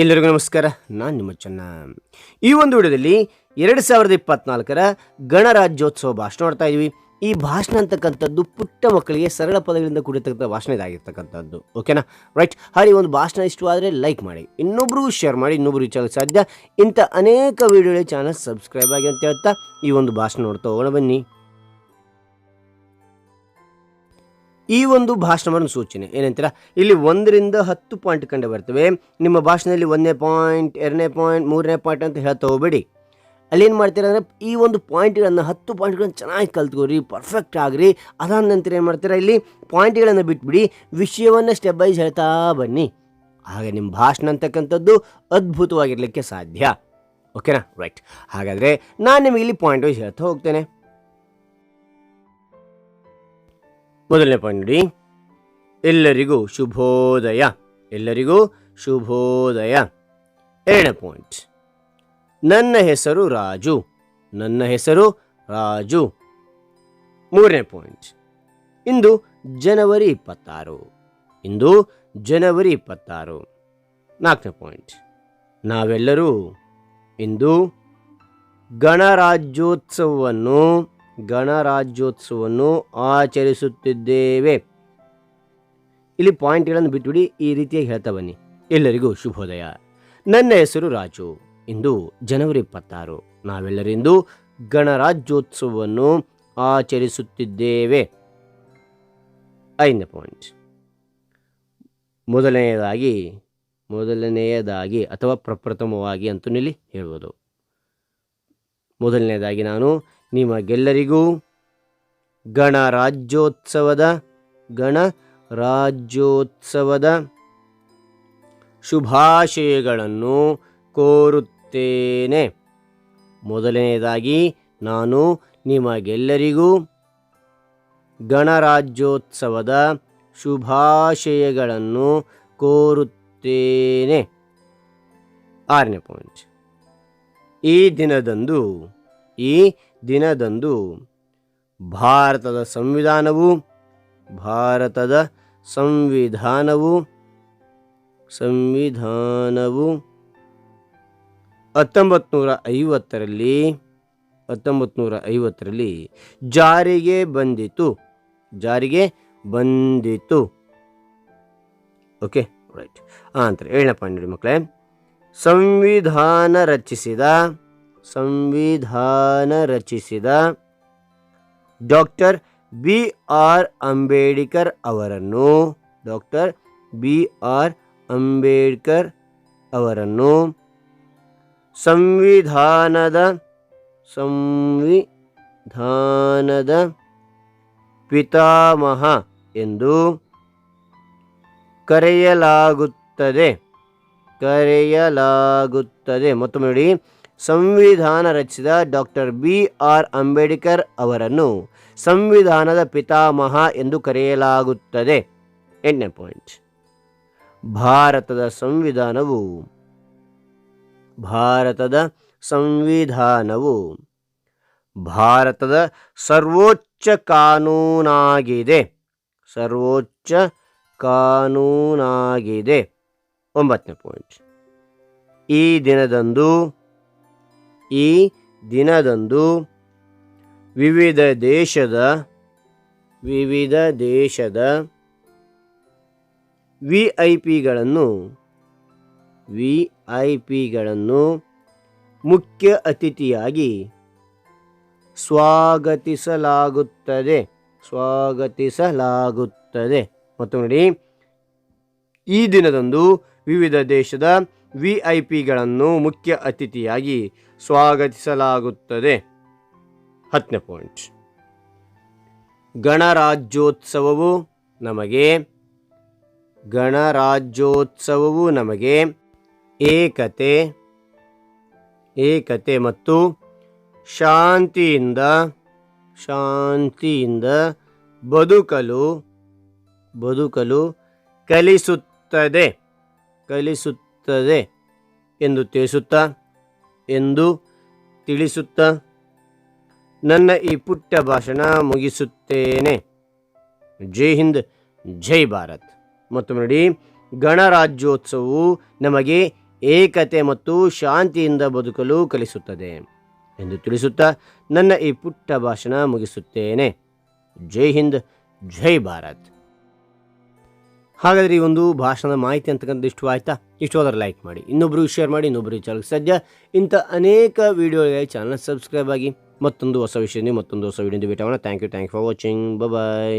ಎಲ್ಲರಿಗೂ ನಮಸ್ಕಾರ. ನಾನು ನಿಮ್ಮ ಚೆನ್ನ. ಈ ಒಂದು ವಿಡಿಯೋದಲ್ಲಿ ಎರಡು ಸಾವಿರದ ಇಪ್ಪತ್ನಾಲ್ಕರ ಗಣರಾಜ್ಯೋತ್ಸವ ಭಾಷಣ ನೋಡ್ತಾ ಇದ್ವಿ. ಈ ಭಾಷಣ ಅಂತಕ್ಕಂಥದ್ದು ಪುಟ್ಟ ಮಕ್ಕಳಿಗೆ ಸರಳ ಪದಗಳಿಂದ ಕೂಡಿರ್ತಕ್ಕಂಥ ಭಾಷಣ ಇದಾಗಿರ್ತಕ್ಕಂಥದ್ದು. ಓಕೆನಾ ರೈಟ್ ಹಾಗೆ ಒಂದು ಭಾಷಣ ಇಷ್ಟವಾದರೆ ಲೈಕ್ ಮಾಡಿ. ಇನ್ನೊಬ್ರಿಗೂ ಶೇರ್ ಮಾಡಿ, ಇನ್ನೊಬ್ರು ರೀಚ್ ಸಾಧ್ಯ. ಇಂಥ ಅನೇಕ ವಿಡಿಯೋಗಳ ಚಾನಲ್ ಸಬ್ಸ್ಕ್ರೈಬ್ ಆಗಿ ಅಂತ ಹೇಳ್ತಾ ಈ ಒಂದು ಭಾಷಣ ನೋಡ್ತಾ ಹೋಗೋಣ ಬನ್ನಿ. ಈ ಒಂದು ಭಾಷಣವನ್ನು ಸೂಚನೆ. ಏನಂತೀರಾ? ಇಲ್ಲಿ ಒಂದರಿಂದ ಹತ್ತು ಪಾಯಿಂಟ್ ಕಂಡು ಬರ್ತವೆ. ನಿಮ್ಮ ಭಾಷಣದಲ್ಲಿ ಒಂದನೇ ಪಾಯಿಂಟ್ ಎರಡನೇ ಪಾಯಿಂಟ್ ಮೂರನೇ ಪಾಯಿಂಟ್ ಅಂತ ಹೇಳ್ತಾ ಹೋಗಬೇಡಿ. ಅಲ್ಲೇನು ಮಾಡ್ತೀರಾ ಅಂದರೆ ಈ ಒಂದು ಪಾಯಿಂಟ್ಗಳನ್ನು ಹತ್ತು ಪಾಯಿಂಟ್ಗಳನ್ನು ಚೆನ್ನಾಗಿ ಕಲ್ತ್ಕೋರಿ ಪರ್ಫೆಕ್ಟ್ ಆಗ್ರಿ. ಅದಾದ ನಂತರ ಏನು ಮಾಡ್ತೀರಾ ಇಲ್ಲಿ? ಪಾಯಿಂಟ್ಗಳನ್ನು ಬಿಟ್ಬಿಡಿ, ವಿಷಯವನ್ನು ಸ್ಟೆಪ್ ವೈಸ್ ಹೇಳ್ತಾ ಬನ್ನಿ. ಹಾಗೆ ನಿಮ್ಮ ಭಾಷಣ ಅಂತಕ್ಕಂಥದ್ದು ಅದ್ಭುತವಾಗಿರಲಿಕ್ಕೆ ಸಾಧ್ಯ. ಓಕೆನಾ ರೈಟ್ ಹಾಗಾದರೆ ನಾನು ನಿಮಗೆ ಇಲ್ಲಿ ಪಾಯಿಂಟ್ ವೈಸ್ ಹೇಳ್ತಾ ಹೋಗ್ತೇನೆ. ಮೊದಲನೇ ಪಾಯಿಂಟ್ ನೋಡಿ. ಎಲ್ಲರಿಗೂ ಶುಭೋದಯ. ಎಲ್ಲರಿಗೂ ಶುಭೋದಯ. ಎರಡನೇ ಪಾಯಿಂಟ್ ನನ್ನ ಹೆಸರು ರಾಜು. ನನ್ನ ಹೆಸರು ರಾಜು. ಮೂರನೇ ಪಾಯಿಂಟ್ ಇಂದು ಜನವರಿ ಇಪ್ಪತ್ತಾರು. ಇಂದು ಜನವರಿ ಇಪ್ಪತ್ತಾರು. ನಾಲ್ಕನೇ ಪಾಯಿಂಟ್ ನಾವೆಲ್ಲರೂ ಇಂದು ಗಣರಾಜ್ಯೋತ್ಸವವನ್ನು ಗಣರಾಜ್ಯೋತ್ಸವವನ್ನು ಆಚರಿಸುತ್ತಿದ್ದೇವೆ. ಇಲ್ಲಿ ಪಾಯಿಂಟ್ಗಳನ್ನು ಬಿಟ್ಬಿಡಿ ಈ ರೀತಿಯಾಗಿ ಹೇಳ್ತಾ ಬನ್ನಿ. ಎಲ್ಲರಿಗೂ ಶುಭೋದಯ. ನನ್ನ ಹೆಸರು ರಾಜು. ಇಂದು ಜನವರಿ ಇಪ್ಪತ್ತಾರು. ನಾವೆಲ್ಲರಿಂದು ಗಣರಾಜ್ಯೋತ್ಸವವನ್ನು ಆಚರಿಸುತ್ತಿದ್ದೇವೆ. ಐದನೇ ಪಾಯಿಂಟ್ ಮೊದಲನೆಯದಾಗಿ ಮೊದಲನೆಯದಾಗಿ ಅಥವಾ ಪ್ರಪ್ರಥಮವಾಗಿ ಅಂತೂ ಇಲ್ಲಿ ಹೇಳ್ಬೋದು. ಮೊದಲನೆಯದಾಗಿ ನಾನು ನಿಮಗೆಲ್ಲರಿಗೂ ಗಣರಾಜ್ಯೋತ್ಸವದ ಗಣರಾಜ್ಯೋತ್ಸವದ ಶುಭಾಶಯಗಳನ್ನು ಕೋರುತ್ತೇನೆ. ಮೊದಲನೆಯದಾಗಿ ನಾನು ನಿಮಗೆಲ್ಲರಿಗೂ ಗಣರಾಜ್ಯೋತ್ಸವದ ಶುಭಾಶಯಗಳನ್ನು ಕೋರುತ್ತೇನೆ. ಆರನೇ ಪಾಯಿಂಟ್ ಈ ದಿನದಂದು ಈ ದಿನದಂದು ಭಾರತದ ಸಂವಿಧಾನವು ಭಾರತದ ಸಂವಿಧಾನವು ಸಂವಿಧಾನವು ಹತ್ತೊಂಬತ್ತು ನೂರ ಐವತ್ತರಲ್ಲಿ ಹತ್ತೊಂಬತ್ತು ನೂರ ಐವತ್ತರಲ್ಲಿ ಜಾರಿಗೆ ಬಂದಿತು ಜಾರಿಗೆ ಬಂದಿತು. Okay right. ಅಂತಾರೆ ಅಂತ ಹೇಳಪ್ಪ ನೋಡಿ ಮಕ್ಕಳೇ. ಸಂವಿಧಾನ ರಚಿಸಿದ ಸಂವಿಧಾನ ರಚಿಸಿದ ಡಾಕ್ಟರ್ ಬಿ ಆರ್ ಅಂಬೇಡ್ಕರ್ ಅವರನ್ನು, ಡಾಕ್ಟರ್ ಬಿ ಆರ್ ಅಂಬೇಡ್ಕರ್ ಅವರನ್ನು ಸಂವಿಧಾನದ ಸಂವಿಧಾನದ ಪಿತಾಮಹ ಎಂದು ಕರೆಯಲಾಗುತ್ತದೆ. ಕರೆಯಲಾಗುತ್ತದೆ. ಮತ್ತೊಮ್ಮೆ ನೋಡಿ. ಸಂವಿಧಾನ ರಚಿಸಿದ ಡಾಕ್ಟರ್ ಬಿ ಆರ್ ಅಂಬೇಡ್ಕರ್ ಅವರನ್ನು ಸಂವಿಧಾನದ ಪಿತಾಮಹ ಎಂದು ಕರೆಯಲಾಗುತ್ತದೆ. ಎಂಟನೇ ಪಾಯಿಂಟ್. ಭಾರತದ ಸಂವಿಧಾನವು. ಭಾರತದ ಸಂವಿಧಾನವು. ಭಾರತದ ಸರ್ವೋಚ್ಚ ಕಾನೂನಾಗಿದೆ. ಸರ್ವೋಚ್ಚ ಕಾನೂನಾಗಿದೆ. ಒಂಬತ್ತನೇ ಪಾಯಿಂಟ್. ಈ ದಿನದಂದು ಈ ದಿನದಂದು ವಿವಿಧ ದೇಶದ ವಿವಿಧ ದೇಶದ ವಿ ಐ ಪಿಗಳನ್ನು ವಿ ಐ ಪಿಗಳನ್ನು ಮುಖ್ಯ ಅತಿಥಿಯಾಗಿ ಸ್ವಾಗತಿಸಲಾಗುತ್ತದೆ ಸ್ವಾಗತಿಸಲಾಗುತ್ತದೆ. ಮತ್ತು ನೋಡಿ, ಈ ದಿನದಂದು ವಿವಿಧ ದೇಶದ ವಿ ಐ ಪಿಗಳನ್ನು ಮುಖ್ಯ ಅತಿಥಿಯಾಗಿ ಸ್ವಾಗತಿಸಲಾಗುತ್ತದೆ. ಹತ್ತನೇ ಪಾಯಿಂಟ್. ಗಣರಾಜ್ಯೋತ್ಸವವು ನಮಗೆ ಗಣರಾಜ್ಯೋತ್ಸವವು ನಮಗೆ ಏಕತೆ ಏಕತೆ ಮತ್ತು ಶಾಂತಿಯಿಂದ ಶಾಂತಿಯಿಂದ ಬದುಕಲು ಬದುಕಲು ಕಲಿಸುತ್ತದೆ ಕಲಿಸುತ್ತದೆ. ಎಂದು ತಿಳಿಸುತ್ತಾ ಎಂದು ತಿಳಿಸುತ್ತಾ, ನನ್ನ ಈ ಪುಟ್ಟ ಭಾಷಣ ಮುಗಿಸುತ್ತೇನೆ. ಜೈ ಹಿಂದ್, ಜೈ ಭಾರತ್. ಮತ್ತು ನೋಡಿ ಗಣರಾಜ್ಯೋತ್ಸವವು ನಮಗೆ ಏಕತೆ ಮತ್ತು ಶಾಂತಿಯಿಂದ ಬದುಕಲು ಕಲಿಸುತ್ತದೆ ಎಂದು ತಿಳಿಸುತ್ತಾ, ನನ್ನ ಈ ಪುಟ್ಟ ಭಾಷಣ ಮುಗಿಸುತ್ತೇನೆ. ಜೈ ಹಿಂದ್, ಜೈ ಭಾರತ್. ಹಾಗಾದರೆ ಈ ಒಂದು ಭಾಷಣದ ಮಾಹಿತಿ ಅಂತಕ್ಕಂಥ ಇಷ್ಟು ಆಯ್ತಾ ಇಷ್ಟವಾದ್ರೆ ಲೈಕ್ ಮಾಡಿ, ಇನ್ನೊಬ್ರಿಗೆ ಶೇರ್ ಮಾಡಿ ಇನ್ನೊಬ್ಬರಿಗೆ ಚಾನಲ್ ಸದ್ಯ ಇಂಥ ಅನೇಕ ವೀಡಿಯೋಗಳಿಗೆ ಚಾನಲ್ ಸಬ್ಸ್ಕ್ರೈಬ್ ಆಗಿ ಮತ್ತೊಂದು ಹೊಸ ವಿಷಯದಿಂದ ಮತ್ತೊಂದು ಹೊಸ ವೀಡಿಯೋ ಭೇಟಿ thank you thank for watching bye